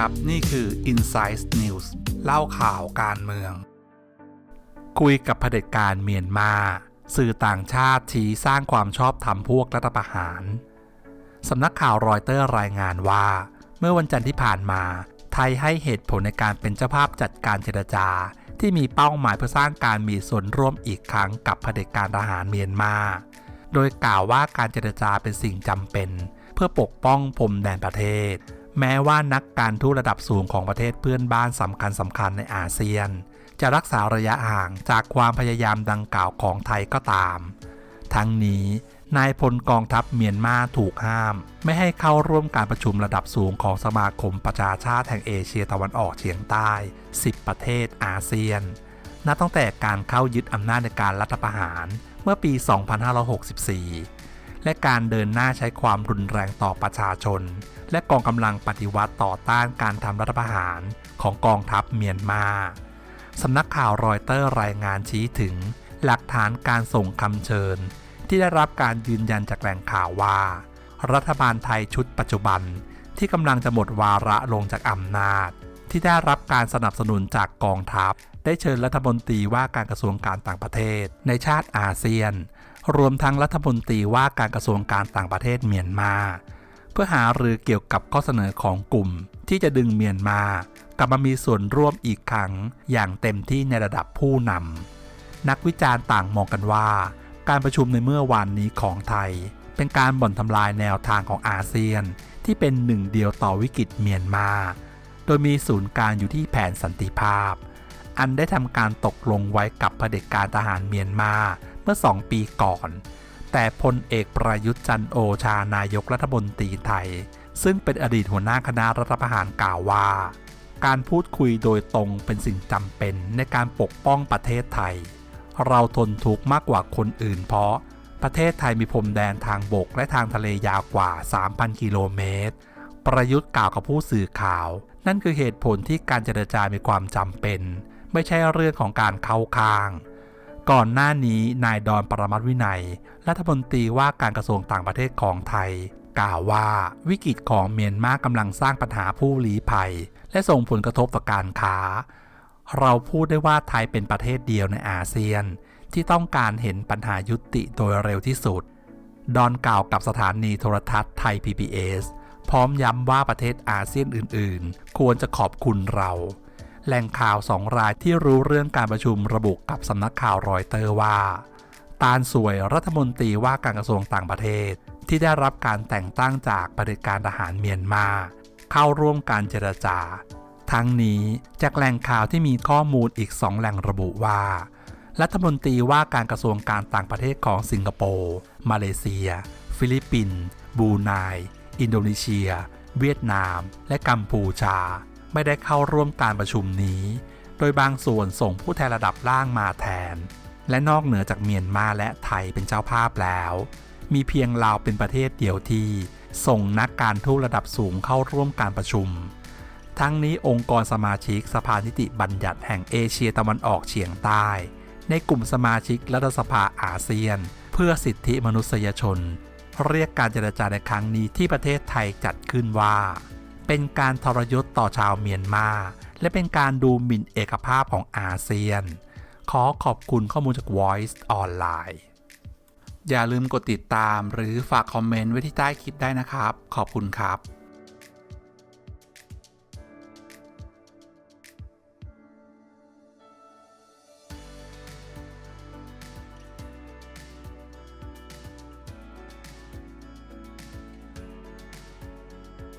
ครับ นี่คือ Insight News เล่าข่าวการเมือง คุยกับเผด็จการเมียนมา สื่อต่างชาติชี้สร้างความชอบธรรมพวกรัฐประหาร สำนักข่าวรอยเตอร์รายงานว่า เมื่อวันจันทร์ที่ผ่านมา ไทยให้เหตุผลในการเป็นเจ้าภาพจัดการเจรจา ที่มีเป้าหมายเพื่อสร้างการมีส่วนร่วมอีกครั้งกับเผด็จการทหารเมียนมา โดยกล่าวว่าการเจรจาเป็นสิ่งจำเป็น เพื่อปกป้องพรมแดนประเทศ แม้ว่านักการทูตระดับสูงของประเทศเพื่อนบ้านสำคัญสำคัญในอาเซียน จะรักษาระยะห่างจากความพยายามดังกล่าวของไทยก็ตาม ทั้งนี้นายพลกองทัพเมียนมาถูกห้าม ไม่ให้เข้าร่วมการประชุมระดับสูงของสมาคมประชาชาติแห่งเอเชียตะวันออกเฉียงใต้ 10 ประเทศอาเซียน นับตั้งแต่การเข้ายึดอำนาจในการรัฐประหารเมื่อปี 2564 และการเดินหน้าใช้ความรุนแรงต่อประชาชน และกองกำลังปฏิวัติต่อต้านการทำรัฐประหารของกองทัพเมียนมาสำนักข่าวรอยเตอร์รายงานชี้ถึง หลักฐานการส่งคำเชิญ ที่ได้รับการยืนยันจากแหล่งข่าวว่า รัฐบาลไทยชุดปัจจุบันที่กำลังจะหมดวาระลงจากอำนาจ ที่ได้รับการสนับสนุนจากกองทัพ ได้เชิญรัฐมนตรีว่าการกระทรวงการต่างประเทศ ในชาติอาเซียน รวมทั้งรัฐมนตรีว่าการกระทรวงการต่างประเทศเมียนมา เพื่อหารือเกี่ยวกับข้อเสนอของกลุ่ม ที่จะดึงเมียนมากลับมามีส่วนร่วมอีกครั้งอย่างเต็มที่ในระดับผู้นำนักวิจารณ์ต่างมองกันว่า การประชุมในเมื่อวานนี้ของไทย เป็นการบ่อนทำลายแนวทางของอาเซียน ที่เป็นหนึ่งเดียวต่อวิกฤตเมียนมา โดยมีศูนย์กลางอยู่ที่แผนสันติภาพ อันได้ทำการตกลงไว้กับเผด็จการทหารเมียนมาเมื่อสองปีก่อน แต่พลเอกประยุทธ์จันทร์โอชานายกรัฐมนตรีไทย ซึ่งเป็นอดีตหัวหน้าคณะรัฐประหารกล่าวว่า การพูดคุยโดยตรงเป็นสิ่งจำเป็นในการปกป้องประเทศไทย เราทนทุกข์มากกว่าคนอื่นเพราะประเทศไทยมีพรมแดนทางบกและทางทะเลยาวกว่า 3,000 กิโลเมตร ประยุทธ์กล่าวกับผู้สื่อข่าว นั่นคือเหตุผลที่การเจรจามีความจำเป็น ไม่ใช่เรื่องของการเข้าข้าง ก่อนหน้านี้นายดอนปรมัตถ์วินัย รัฐมนตรีว่าการกระทรวงต่างประเทศของไทย กล่าวว่าวิกฤตของเมียนมากำลังสร้างปัญหาผู้ลี้ภัย และส่งผลกระทบต่อการค้า เราพูดได้ว่าไทยเป็นประเทศเดียวในอาเซียน ที่ต้องการเห็นปัญหายุติโดยเร็วที่สุด ดอนกล่าวกับสถานีโทรทัศน์ไทย PBS พร้อมย้ำว่าประเทศอาเซียนอื่นๆ ควรจะขอบคุณเรา แหล่งข่าวสองรายที่รู้เรื่องการประชุมระบุกับสำนักข่าวรอยเตอร์ว่า ตาลสวยรัฐมนตรีว่าการกระทรวงต่างประเทศ ที่ได้รับการแต่งตั้งจากปฏิการทหารเมียนมา เข้าร่วมการเจรจา ทั้งนี้จากแหล่งข่าวที่มีข้อมูลอีกสองแหล่งระบุว่ารัฐมนตรีว่าการกระทรวงการต่างประเทศของสิงคโปร์ มาเลเซีย ฟิลิปปินส์ บูไน อินโดนีเซีย เวียดนาม และกัมพูชา ไม่ได้เข้าร่วมการประชุมนี้ โดยบางส่วนส่งผู้แทนระดับล่างมาแทน และนอกเหนือจากเมียนมาและไทยเป็นเจ้าภาพแล้ว มีเพียงลาวเป็นประเทศเดียวที่ส่งนักการทูตระดับสูงเข้าร่วมการประชุม ทั้งนี้องค์กรสมาชิกสภานิติบัญญัติแห่งเอเชียตะวันออกเฉียงใต้ ในกลุ่มสมาชิกรัฐสภาอาเซียน เพื่อสิทธิมนุษยชน เรียกการเจรจาในครั้งนี้ที่ประเทศไทยจัดขึ้นว่า เป็นการทรยศต่อชาวเมียนมา และเป็นการดูหมิ่นเอกภาพของอาเซียน ขอขอบคุณข้อมูลจาก Voice ออนไลน์ อย่าลืมกดติดตามหรือฝากคอมเมนต์ไว้ที่ใต้คลิปได้นะครับ ขอบคุณครับ